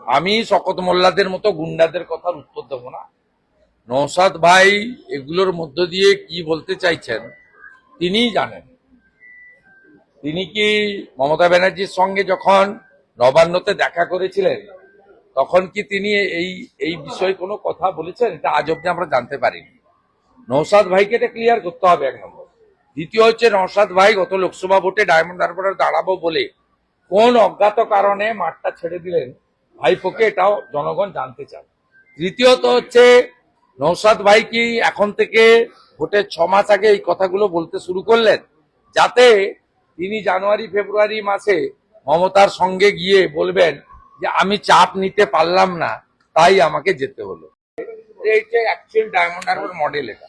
আমি শকত মোল্লাদের মতো গুন্ডাদের কথার উত্তর দেব না। নৌসাদ ভাই এগুলোর মধ্য দিয়ে কি বলতে চাইছেন, তিনিই জানেন। তিনি কি মমতা ব্যানার্জির সঙ্গে যখন নবান্নতে দেখা করেছিলেন, তখন কি তিনি এই এই বিষয়ে কোনো কথা বলেছেন? এটা আজ অব্দি আমরা জানতে পারিনি। নৌসাদ ভাইকে এটা ক্লিয়ার করতে হবে এক নম্বর। দ্বিতীয় হচ্ছে নৌসাদ ভাই গত লোকসভা ভোটে ডায়মন্ড হারবারে দাঁড়াবো বলে কোন অজ্ঞাত কারণে মাঠটা ছেড়ে দিলেন? ভাইপোকে এটাও জনগণ জানতে চান তৃতীয়ত হচ্ছে নৌসাদ ভাই কি এখন থেকে ভোটের ছ মাস আগে এই কথাগুলো বলতে শুরু করলেন? যাতে তিনি জানুয়ারি, ফেব্রুয়ারি মাসে মমতার সঙ্গে গিয়ে বলবেন যে, আমি চাপ নিতে পারলাম না, তাই আমাকে যেতে হলো। অ্যাকচুয়াল মডেল এটা।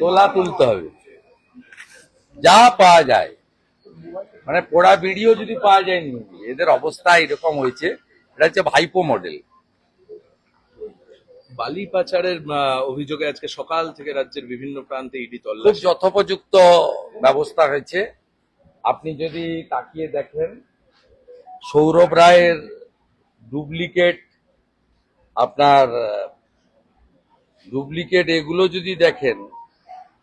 তোলা তুলতে হবে। যা পাওয়া যায়। মানে পোড়া ভিডিও যদি পাওয়া যায়নি এদের অবস্থা এরকম হয়েছে। এটা হচ্ছে ভাইপো মডেল বালি পাচারের অভিযোগে আজকে সকাল থেকে রাজ্যের বিভিন্ন প্রান্তে ইডি খুব তল্লাশি যথোপযুক্ত ব্যবস্থা হয়েছে। আপনি যদি তাকিয়ে দেখেন সৌরভ রায়ের ডুপ্লিকেট আপনার ডুপ্লিকেট এগুলো যদি দেখেন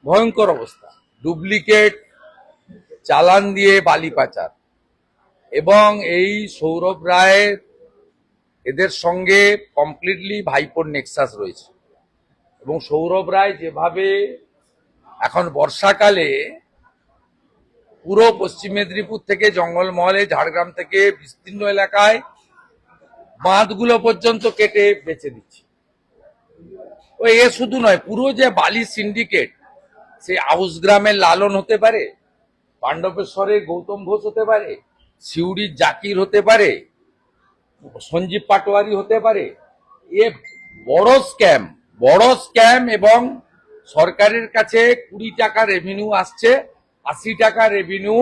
ভয়ঙ্কর অবস্থা। ডুপ্লিকেট চালান দিয়ে বালি পাচার। এবং এই সৌরভ রায়ের এদের সঙ্গে কমপ্লিটলি ভাইপোর নেক্সাস রয়েছে। এবং সৌরভ রায় যেভাবে এখন বর্ষাকালে পুরো পশ্চিম মেদিনীপুর থেকে জঙ্গলমহলে, ঝাড়গ্রাম থেকে বিস্তীর্ণ এলাকায় বাঁধগুলো পর্যন্ত কেটে বেচে দিচ্ছে। ও এ শুধু নয়, পুরো যে বালি সিন্ডিকেট সে আউস গ্রামের লালন হতে পারে, পাণ্ডবেশ্বরের গৌতম ঘোষ হতে পারে, সিউড়ির জাকির হতে পারে সঞ্জীব পাটোয়ারি হতে পারে, এ বড় স্ক্যাম বড় স্ক্যাম এবং সরকারের কাছে কুড়ি টাকা রেভিনিউ আসছে, আশি টাকা রেভিনিউ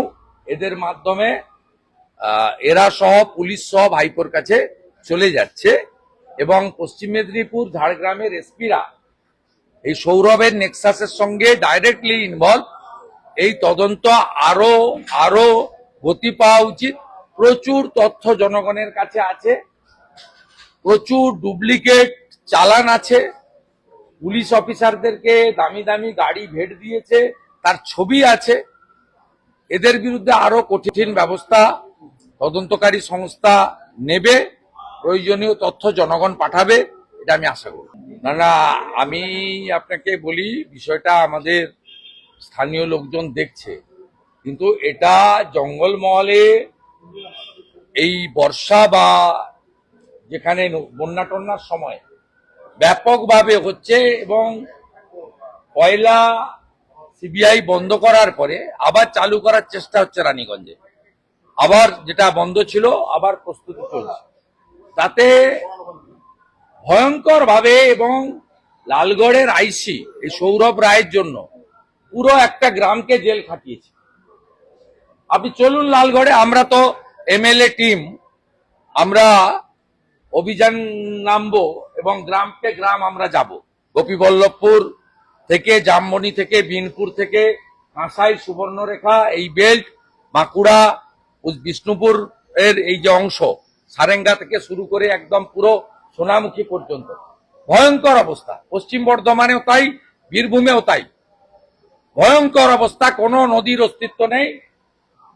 এদের মাধ্যমে এরা সহ পুলিশ সহ ভাইপোর কাছে চলে যাচ্ছে এবং পশ্চিম মেদিনীপুর, ঝাড়গ্রামের এসপিরা এই সৌরভের নেক্সাসের সঙ্গে ডাইরেক্টলি ইনভলভ এই তদন্ত আরও আরও গতি পাওয়া উচিত। প্রচুর তথ্য জনগণের কাছে আছে, প্রচুর ডুপ্লিকেট চালান আছে, পুলিশ অফিসারদেরকে দামি দামি গাড়ি ভেট দিয়েছে, তার ছবি আছে। এদের বিরুদ্ধে আরও কঠিন ব্যবস্থা তদন্তকারী সংস্থা নেবে, প্রয়োজনীয় তথ্য জনগণ পাঠাবে, এটা আমি আশা করি। না না আমি আপনাকে বলি, বিষয়টা আমাদের স্থানীয় লোকজন দেখছে, কিন্তু এটা জঙ্গলমহলে এই বর্ষা বা যেখানে বন্যা টন্যার সময় ব্যাপকভাবে হচ্ছে এবং কয়লা সিবিআই বন্ধ করার পরে আবার চালু করার চেষ্টা হচ্ছে রানীগঞ্জে। আবার যেটা বন্ধ ছিল, আবার প্রস্তুতি চলছে। তাতে ভয়ঙ্কর ভাবে এবং লালগড়ের আইসি, এই সৌরভ রায়ের জন্য, পুরো একটা গ্রামকে জেল খাটিয়েছে। আপনি চলুন লালগড়ে, আমরা তো এমএলএ টিম। আমরা অভিযান নামবো এবং গ্রামকে গ্রাম আমরা যাব। গোপীবল্লভপুর থেকে, জামবনি থেকে, বিনপুর থেকে, কাঁসাই, সুবর্ণরেখা, এই বেল্ট, বাঁকুড়া বিষ্ণুপুর এর এই যে অংশ, সারেঙ্গা থেকে শুরু করে একদম পুরো সোনামুখী পর্যন্ত। ভয়ঙ্কর অবস্থা। পশ্চিম বর্ধমানেও তাই, বীরভূমেও তাই। ভয়ঙ্কর অবস্থা, কোনো নদীর অস্তিত্ব নেই।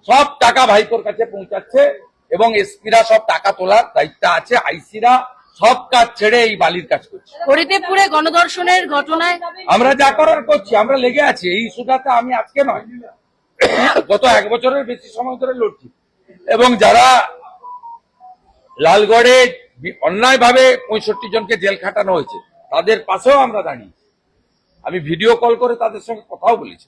সব টাকা ভাইপোর কাছে পৌঁছাচ্ছে এবং এসপিরা সব টাকা তোলার দায়িত্ব আছে আইসিরা সব কাজ ছেড়ে এই বালির কাজ করছে। হরিদেবপুরে গণধর্ষণের ঘটনায় আমরা যা করার করছি আমরা লেগে আছি এই ইস্যুটাতে আমি আজকে নয়। গত এক বছরের বেশি সময় ধরে লড়ছি। এবং যারা লালগড়ে অন্যায় ভাবে পঁয়ষট্টি জনকে জেল খাটানো হয়েছে তাদের পাশেও আমরা দাঁড়িয়েছি। আমি ভিডিও কল করে তাদের সঙ্গে কথাও বলেছি।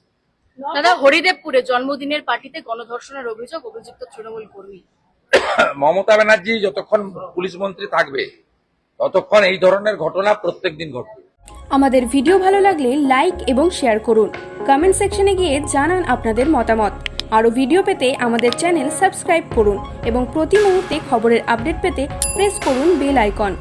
দাদা হরিদেবপুরে জন্মদিনের পার্টিতে গণধর্ষণের অভিযোগ অভিযুক্ত তৃণমূল কর্মী। মমতা ব্যানার্জি যতক্ষণ পুলিশ মন্ত্রী থাকবে ততক্ষণ এই ধরনের ঘটনা প্রত্যেক দিন ঘটবে। আমাদের ভিডিও ভালো লাগলে লাইক এবং শেয়ার করুন। কমেন্ট সেকশনে গিয়ে জানান আপনাদের মতামত। আরও ভিডিও পেতে আমাদের চ্যানেল সাবস্ক্রাইব করুন এবং প্রতি মুহূর্তে খবরের আপডেট পেতে প্রেস করুন বেল আইকন।